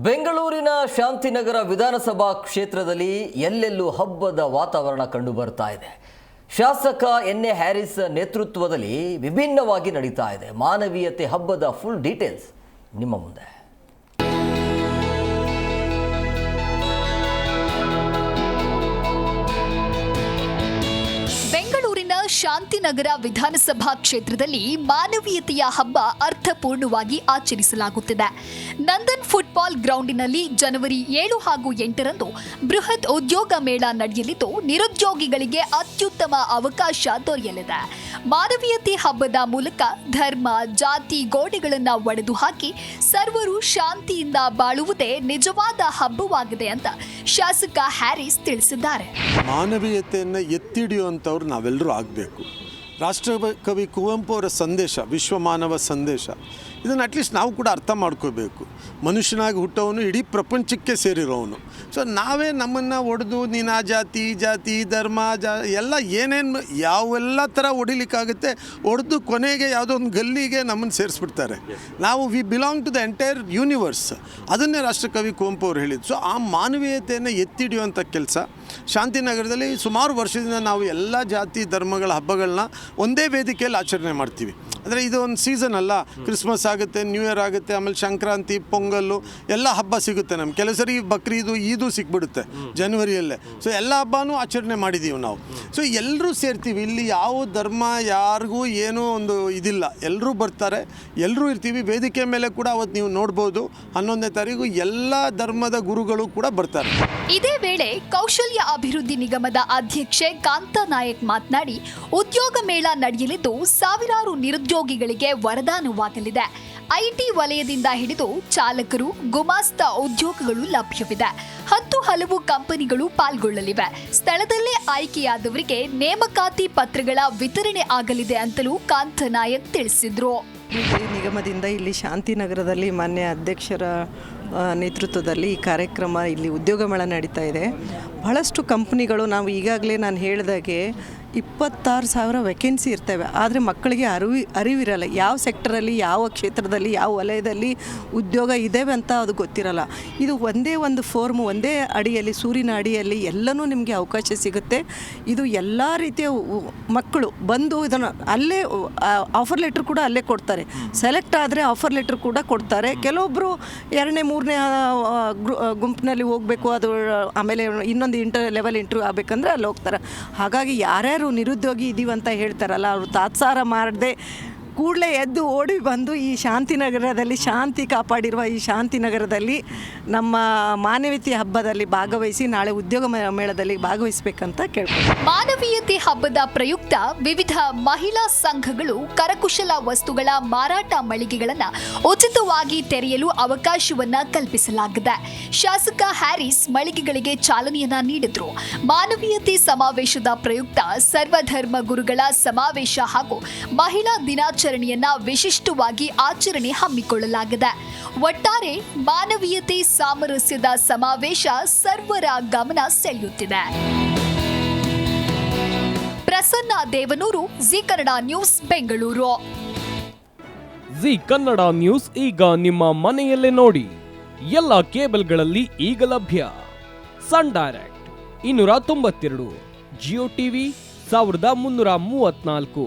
ಬೆಂಗಳೂರಿನ ಶಾಂತಿನಗರ ವಿಧಾನಸಭಾ ಕ್ಷೇತ್ರದಲ್ಲಿ ಎಲ್ಲೆಲ್ಲೂ ಹಬ್ಬದ ವಾತಾವರಣ ಕಂಡು ಬರ್ತಾ ಇದೆ. ಶಾಸಕ ಎನ್ ಎ ಹ್ಯಾರಿಸ್ ನೇತೃತ್ವದಲ್ಲಿ ವಿಭಿನ್ನವಾಗಿ ನಡೀತಾ ಇದೆ. ಮಾನವೀಯತೆ ಹಬ್ಬದ ಫುಲ್ ಡೀಟೇಲ್ಸ್ ನಿಮ್ಮ ಮುಂದೆ. ಶಾಂತಿನಗರ ವಿಧಾನಸಭಾ ಕ್ಷೇತ್ರದಲ್ಲಿ ಮಾನವೀಯತೆಯ ಹಬ್ಬ ಅರ್ಥಪೂರ್ಣವಾಗಿ ಆಚರಿಸಲಾಗುತ್ತಿದೆ. ನಂದನ್ ಫುಟ್ಬಾಲ್ ಗ್ರೌಂಡಿನಲ್ಲಿ ಜನವರಿ ಏಳು ಹಾಗೂ ಎಂಟರಂದು ಬೃಹತ್ ಉದ್ಯೋಗ ಮೇಳ ನಡೆಯಲಿದ್ದು, ನಿರುದ್ಯೋಗಿಗಳಿಗೆ ಅತ್ಯುತ್ತಮ ಅವಕಾಶ ದೊರೆಯಲಿದೆ. ಮಾನವೀಯತೆ ಹಬ್ಬದ ಮೂಲಕ ಧರ್ಮ, ಜಾತಿ, ಗೋಡೆಗಳನ್ನು ಒಡೆದು ಹಾಕಿ ಸರ್ವರು ಶಾಂತಿಯಿಂದ ಬಾಳುವುದೇ ನಿಜವಾದ ಹಬ್ಬವಾಗಿದೆ ಅಂತ ಶಾಸಕ ಹ್ಯಾರಿಸ್ ತಿಳಿಸಿದ್ದಾರೆ. ಮಾನವೀಯತೆಯನ್ನು ಎತ್ತಿಡಿಯುವಂಥವ್ರು ನಾವೆಲ್ಲರೂ ಆಗಬೇಕು. ರಾಷ್ಟ್ರಕವಿ ಕುವೆಂಪು ಅವರ ಸಂದೇಶ, ವಿಶ್ವ ಮಾನವ ಸಂದೇಶ. ಇದನ್ನು ಅಟ್ಲೀಸ್ಟ್ ನಾವು ಕೂಡ ಅರ್ಥ ಮಾಡ್ಕೋಬೇಕು. ಮನುಷ್ಯನಾಗಿ ಹುಟ್ಟೋವನು ಇಡೀ ಪ್ರಪಂಚಕ್ಕೆ ಸೇರಿರೋವನು. ಸೊ ನಾವೇ ನಮ್ಮನ್ನು ಒಡೆದು, ನೀನು ಆ ಜಾತಿ ಜಾತಿ, ಧರ್ಮ, ಜಾ, ಎಲ್ಲ ಏನೇನು ಯಾವೆಲ್ಲ ಥರ ಹೊಡಿಲಿಕ್ಕಾಗುತ್ತೆ ಒಡೆದು ಕೊನೆಗೆ ಯಾವುದೋ ಒಂದು ಗಲ್ಲಿಗೆ ನಮ್ಮನ್ನು ಸೇರಿಸ್ಬಿಡ್ತಾರೆ. ನಾವು we belong to the entire universe ಅದನ್ನೇ ರಾಷ್ಟ್ರಕವಿ ಕುವೆಂಪು ಅವರು ಹೇಳಿದ್ದು. ಸೊ ಆ ಮಾನವೀಯತೆಯನ್ನು ಎತ್ತಿಡಿಯುವಂಥ ಕೆಲಸ. ಶಾಂತಿನಗರದಲ್ಲಿ ಸುಮಾರು ವರ್ಷದಿಂದ ನಾವು ಎಲ್ಲ ಜಾತಿ, ಧರ್ಮಗಳ ಹಬ್ಬಗಳನ್ನ ಒಂದೇ ವೇದಿಕೆಯಲ್ಲಿ ಆಚರಣೆ ಮಾಡ್ತೀವಿ. ಅಂದರೆ ಇದು ಒಂದು ಸೀಸನ್ ಅಲ್ಲ. ಕ್ರಿಸ್ಮಸ್ ಆಗುತ್ತೆ ನ್ಯೂ ಇಯರ್ ಆಗುತ್ತೆ, ಆಮೇಲೆ ಸಂಕ್ರಾಂತಿ, ಪೊಂಗಲ್ಲು ಎಲ್ಲ ಹಬ್ಬ ಸಿಗುತ್ತೆ ನಮ್ಗೆ. ಕೆಲವು ಸರಿ ಬಕ್ರೀದು, ಈದು ಸಿಕ್ಬಿಡುತ್ತೆ ಜನ್ವರಿಯಲ್ಲೇ. ಸೊ ಎಲ್ಲ ಹಬ್ಬನೂ ಆಚರಣೆ ಮಾಡಿದ್ದೀವಿ ನಾವು. ಸೊ ಎಲ್ಲರೂ ಸೇರ್ತೀವಿ. ಇಲ್ಲಿ ಯಾವ ಧರ್ಮ ಯಾರಿಗೂ ಏನೂ ಒಂದು ಇದಿಲ್ಲ. ಎಲ್ಲರೂ ಬರ್ತಾರೆ ಎಲ್ಲರೂ ಇರ್ತೀವಿ. ವೇದಿಕೆ ಮೇಲೆ ಕೂಡ ಅವತ್ತು ನೀವು ನೋಡ್ಬೋದು. ಹನ್ನೊಂದನೇ ತಾರೀಕು ಎಲ್ಲ ಧರ್ಮದ ಗುರುಗಳು ಕೂಡ ಬರ್ತಾರೆ. ಇದೇ ವೇಳೆ ಕೌಶಲ್ಯ ಅಭಿವೃದ್ಧಿ ನಿಗಮದ ಅಧ್ಯಕ್ಷೆ ಕಾಂತಾ ನಾಯಕ್ ಮಾತನಾಡಿ, ಉದ್ಯೋಗ ಮೇಳ ನಡೆಯಲಿದ್ದು ಸಾವಿರಾರು ನಿರುದ್ಯೋಗಿಗಳಿಗೆ ವರದಾನವಾಗಲಿದೆ. ಐಟಿ ವಲಯದಿಂದ ಹಿಡಿದು ಚಾಲಕರು, ಗುಮಾಸ್ತ ಉದ್ಯೋಗಗಳು ಲಭ್ಯವಿದೆ. ಹತ್ತು ಹಲವು ಕಂಪನಿಗಳು ಪಾಲ್ಗೊಳ್ಳಲಿವೆ. ಸ್ಥಳದಲ್ಲೇ ಆಯ್ಕೆಯಾದವರಿಗೆ ನೇಮಕಾತಿ ಪತ್ರಗಳ ವಿತರಣೆ ಆಗಲಿದೆ ಅಂತಲೂ ಕಾಂತ ನಾಯಕ್ ತಿಳಿಸಿದ್ರು ನಿಗಮದಿಂದ ಇಲ್ಲಿ ಶಾಂತಿನಗರದಲ್ಲಿ ಮಾನ್ಯ ಅಧ್ಯಕ್ಷರ ನೇತೃತ್ವದಲ್ಲಿ ಈ ಕಾರ್ಯಕ್ರಮ ಇಲ್ಲಿ ಉದ್ಯೋಗ ಮೇಳ ನಡೀತಾ ಇದೆ. ಬಹಳಷ್ಟು ಕಂಪ್ನಿಗಳು, ನಾವು ಈಗಾಗಲೇ ನಾನು ಹೇಳಿದಾಗೆ ಇಪ್ಪತ್ತಾರು ಸಾವಿರ ವೆಕೆನ್ಸಿ ಇರ್ತವೆ. ಆದರೆ ಮಕ್ಕಳಿಗೆ ಅರಿವಿ, ಅರಿವಿರಲ್ಲ. ಯಾವ ಸೆಕ್ಟರಲ್ಲಿ ಯಾವ ಕ್ಷೇತ್ರದಲ್ಲಿ, ಯಾವ ವಲಯದಲ್ಲಿ ಉದ್ಯೋಗ ಇದ್ದಾವೆ ಅಂತ ಅದು ಗೊತ್ತಿರಲ್ಲ. ಇದು ಒಂದೇ ಒಂದು ಫೋರ್ಮ್ ಒಂದೇ ಅಡಿಯಲ್ಲಿ, ಸೂರಿನ ಅಡಿಯಲ್ಲಿ ಎಲ್ಲನೂ ನಿಮಗೆ ಅವಕಾಶ ಸಿಗುತ್ತೆ. ಇದು ಎಲ್ಲ ರೀತಿಯ ಮಕ್ಕಳು ಬಂದು ಇದನ್ನು ಅಲ್ಲೇ ಆಫರ್ ಲೆಟ್ರ್ ಕೂಡ ಅಲ್ಲೇ ಕೊಡ್ತಾರೆ. ಸೆಲೆಕ್ಟ್ ಆದರೆ ಆಫರ್ ಲೆಟ್ರ್ ಕೂಡ ಕೊಡ್ತಾರೆ. ಕೆಲವೊಬ್ಬರು ಎರಡನೇ, ಮೂರನೇ ಗುಂಪಿನಲ್ಲಿ ಹೋಗಬೇಕು, ಅದು ಆಮೇಲೆ ಇನ್ನೊಂದು ಇಂಟರ್ ಲೆವೆಲ್ ಇಂಟರ್ವ್ಯೂ ಆಗಬೇಕಂದ್ರೆ ಅಲ್ಲಿ ಹೋಗ್ತಾರೆ ಹಾಗಾಗಿ ಯಾರ್ಯಾರು ನಿರುದ್ಯೋಗಿ ಇದ್ದೀವಂತ ಅಂತ ಹೇಳ್ತಾರಲ್ಲ ಅವರು ತಾತ್ಸಾರ ಮಾಡದೆ ಕೂಡಲೇ ಎದ್ದು ಓಡಿ ಬಂದು ಈ ಶಾಂತಿನಗರದಲ್ಲಿ ಶಾಂತಿ ಕಾಪಾಡಿರುವ ಈ ಶಾಂತಿನಗರದಲ್ಲಿ ನಮ್ಮ ಮಾನವೀಯತೆ ಹಬ್ಬದಲ್ಲಿ ಭಾಗವಹಿಸಿ ನಾಳೆ ಉದ್ಯೋಗ ಮೇಳದಲ್ಲಿ ಭಾಗವಹಿಸಬೇಕಂತ ಕೇಳ್ಕೊಂಡು ಮಾನವೀಯತೆ ಹಬ್ಬದ ಪ್ರಯುಕ್ತ ವಿವಿಧ ಮಹಿಳಾ ಸಂಘಗಳು ಕರಕುಶಲ ವಸ್ತುಗಳ ಮಾರಾಟ ಮಳಿಗೆಗಳನ್ನು ಉಚಿತವಾಗಿ ತೆರೆಯಲು ಅವಕಾಶವನ್ನ ಕಲ್ಪಿಸಲಾಗಿದೆ. ಶಾಸಕ ಹ್ಯಾರಿಸ್ ಮಳಿಗೆಗಳಿಗೆ ಚಾಲನೆಯನ್ನ ನೀಡಿದ್ರು. ಮಾನವೀಯತೆ ಸಮಾವೇಶದ ಪ್ರಯುಕ್ತ ಸರ್ವಧರ್ಮ ಗುರುಗಳ ಸಮಾವೇಶ ಹಾಗೂ ಮಹಿಳಾ ದಿನಾಚರಣೆಯನ್ನ ವಿಶಿಷ್ಟವಾಗಿ ಆಚರಣೆ ಹಮ್ಮಿಕೊಳ್ಳಲಾಗಿದೆ. ಒಟ್ಟಾರೆ ಮಾನವೀಯತೆ ಸಾಮರಸ್ಯದ ಸಮಾವೇಶ ಸರ್ವರ ಗಮನ ಸೆಳೆಯುತ್ತಿದೆ. Prasanna Devanur, Zee Kannada news, Bengaluru. Zee Kannada news ಈಗ ನಿಮ್ಮ ಮನೆಯಲ್ಲೇ ನೋಡಿ. ಎಲ್ಲ ಕೇಬಲ್ಗಳಲ್ಲಿ ಈಗ ಲಭ್ಯ. ಸನ್ ಡೈರೆಕ್ಟ್ ಇನ್ನೂರ ತೊಂಬತ್ತೆರಡು, ಜಿಯೋ ಟಿವಿ ಸಾವಿರದ ಮುನ್ನೂರ ಮೂವತ್ನಾಲ್ಕು